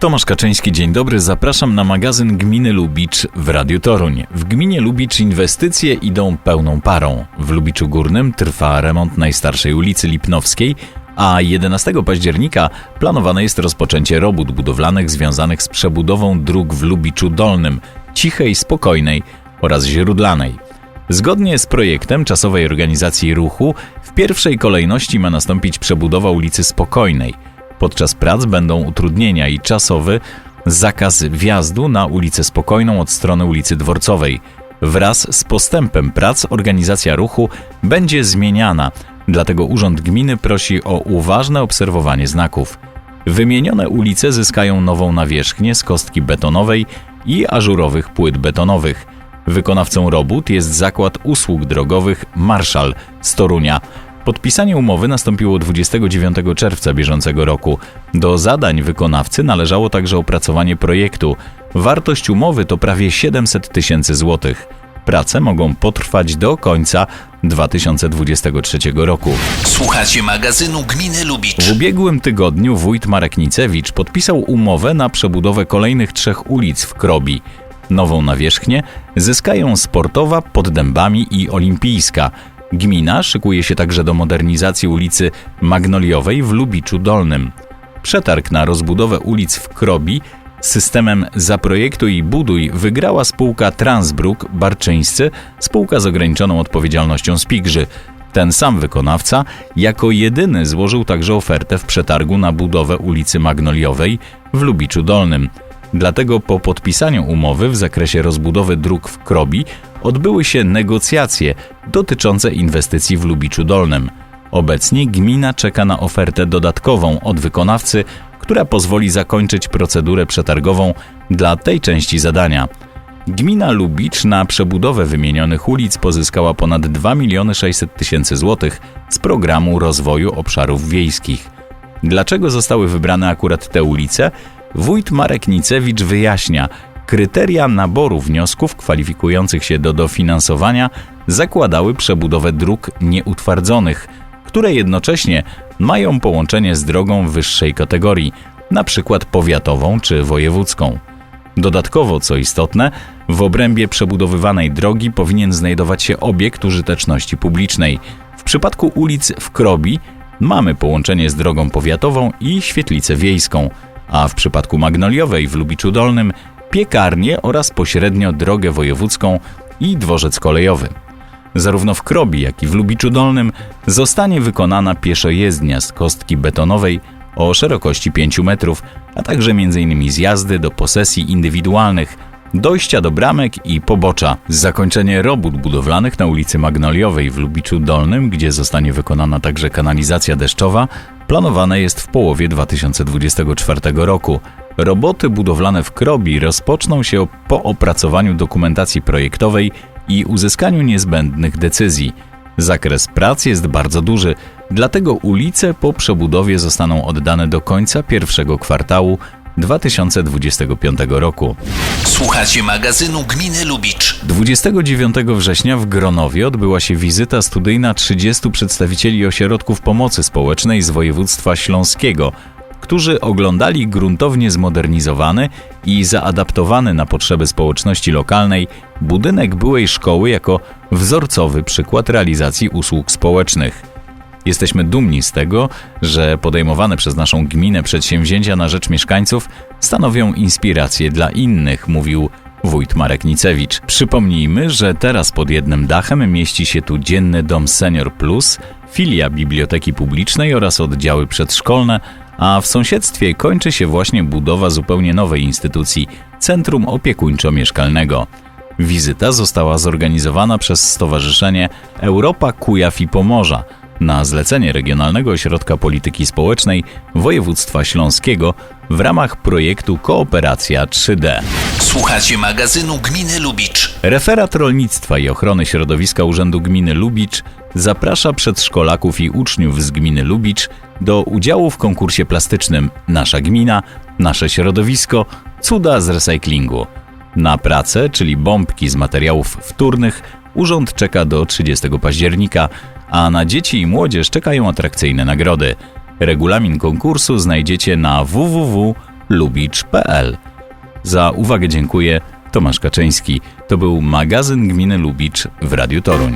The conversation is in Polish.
Tomasz Kaczyński, dzień dobry. Zapraszam na magazyn Gminy Lubicz w Radiu Toruń. W gminie Lubicz inwestycje idą pełną parą. W Lubiczu Górnym trwa remont najstarszej ulicy Lipnowskiej, a 11 października planowane jest rozpoczęcie robót budowlanych związanych z przebudową dróg w Lubiczu Dolnym, cichej, spokojnej oraz źródlanej. Zgodnie z projektem czasowej organizacji ruchu, w pierwszej kolejności ma nastąpić przebudowa ulicy Spokojnej – Podczas prac będą utrudnienia i czasowy zakaz wjazdu na ulicę Spokojną od strony ulicy Dworcowej. Wraz z postępem prac organizacja ruchu będzie zmieniana, dlatego Urząd Gminy prosi o uważne obserwowanie znaków. Wymienione ulice zyskają nową nawierzchnię z kostki betonowej i ażurowych płyt betonowych. Wykonawcą robót jest Zakład Usług Drogowych Marszal z Torunia. Podpisanie umowy nastąpiło 29 czerwca bieżącego roku. Do zadań wykonawcy należało także opracowanie projektu. Wartość umowy to prawie 700 tysięcy złotych. Prace mogą potrwać do końca 2023 roku. Słuchacie magazynu Gminy Lubicz. W ubiegłym tygodniu wójt Marek Nicewicz podpisał umowę na przebudowę kolejnych trzech ulic w Krobi. Nową nawierzchnię zyskają Sportowa, Poddębami i Olimpijska – Gmina szykuje się także do modernizacji ulicy Magnoliowej w Lubiczu Dolnym. Przetarg na rozbudowę ulic w Krobi systemem Zaprojektuj i Buduj wygrała spółka Transbruk Barczyńscy, spółka z ograniczoną odpowiedzialnością Spigrzy. Ten sam wykonawca jako jedyny złożył także ofertę w przetargu na budowę ulicy Magnoliowej w Lubiczu Dolnym. Dlatego po podpisaniu umowy w zakresie rozbudowy dróg w Krobi odbyły się negocjacje dotyczące inwestycji w Lubiczu Dolnym. Obecnie gmina czeka na ofertę dodatkową od wykonawcy, która pozwoli zakończyć procedurę przetargową dla tej części zadania. Gmina Lubicz na przebudowę wymienionych ulic pozyskała ponad 2 miliony 600 tysięcy złotych z programu rozwoju obszarów wiejskich. Dlaczego zostały wybrane akurat te ulice? Wójt Marek Nicewicz wyjaśnia, kryteria naboru wniosków kwalifikujących się do dofinansowania zakładały przebudowę dróg nieutwardzonych, które jednocześnie mają połączenie z drogą wyższej kategorii, np. powiatową czy wojewódzką. Dodatkowo, co istotne, w obrębie przebudowywanej drogi powinien znajdować się obiekt użyteczności publicznej. W przypadku ulic w Krobi mamy połączenie z drogą powiatową i świetlicę wiejską, a w przypadku Magnoliowej w Lubiczu Dolnym piekarnię oraz pośrednio drogę wojewódzką i dworzec kolejowy. Zarówno w Krobi, jak i w Lubiczu Dolnym zostanie wykonana pieszojezdnia z kostki betonowej o szerokości 5 metrów, a także m.in. zjazdy do posesji indywidualnych, dojścia do bramek i pobocza. Zakończenie robót budowlanych na ulicy Magnoliowej w Lubiczu Dolnym, gdzie zostanie wykonana także kanalizacja deszczowa, planowane jest w połowie 2024 roku. Roboty budowlane w Krobi rozpoczną się po opracowaniu dokumentacji projektowej i uzyskaniu niezbędnych decyzji. Zakres prac jest bardzo duży, dlatego ulice po przebudowie zostaną oddane do końca pierwszego kwartału 2025 roku. Słuchacie magazynu Gminy Lubicz. 29 września w Gronowie odbyła się wizyta studyjna 30 przedstawicieli ośrodków pomocy społecznej z województwa śląskiego, którzy oglądali gruntownie zmodernizowany i zaadaptowany na potrzeby społeczności lokalnej budynek byłej szkoły jako wzorcowy przykład realizacji usług społecznych. Jesteśmy dumni z tego, że podejmowane przez naszą gminę przedsięwzięcia na rzecz mieszkańców stanowią inspirację dla innych, mówił wójt Marek Nicewicz. Przypomnijmy, że teraz pod jednym dachem mieści się tu dzienny dom Senior Plus, filia biblioteki publicznej oraz oddziały przedszkolne, a w sąsiedztwie kończy się właśnie budowa zupełnie nowej instytucji Centrum Opiekuńczo-Mieszkalnego. Wizyta została zorganizowana przez Stowarzyszenie Europa Kujaw i Pomorza na zlecenie Regionalnego Ośrodka Polityki Społecznej Województwa Śląskiego w ramach projektu Kooperacja 3D. Słuchacie magazynu Gminy Lubicz. Referat Rolnictwa i Ochrony Środowiska Urzędu Gminy Lubicz zaprasza przedszkolaków i uczniów z gminy Lubicz do udziału w konkursie plastycznym Nasza Gmina, Nasze Środowisko, Cuda z recyklingu. Na pracę, czyli bombki z materiałów wtórnych, urząd czeka do 30 października, a na dzieci i młodzież czekają atrakcyjne nagrody. Regulamin konkursu znajdziecie na www lubicz.pl. Za uwagę dziękuję. Tomasz Kaczyński. To był magazyn Gminy Lubicz w Radiu Toruń.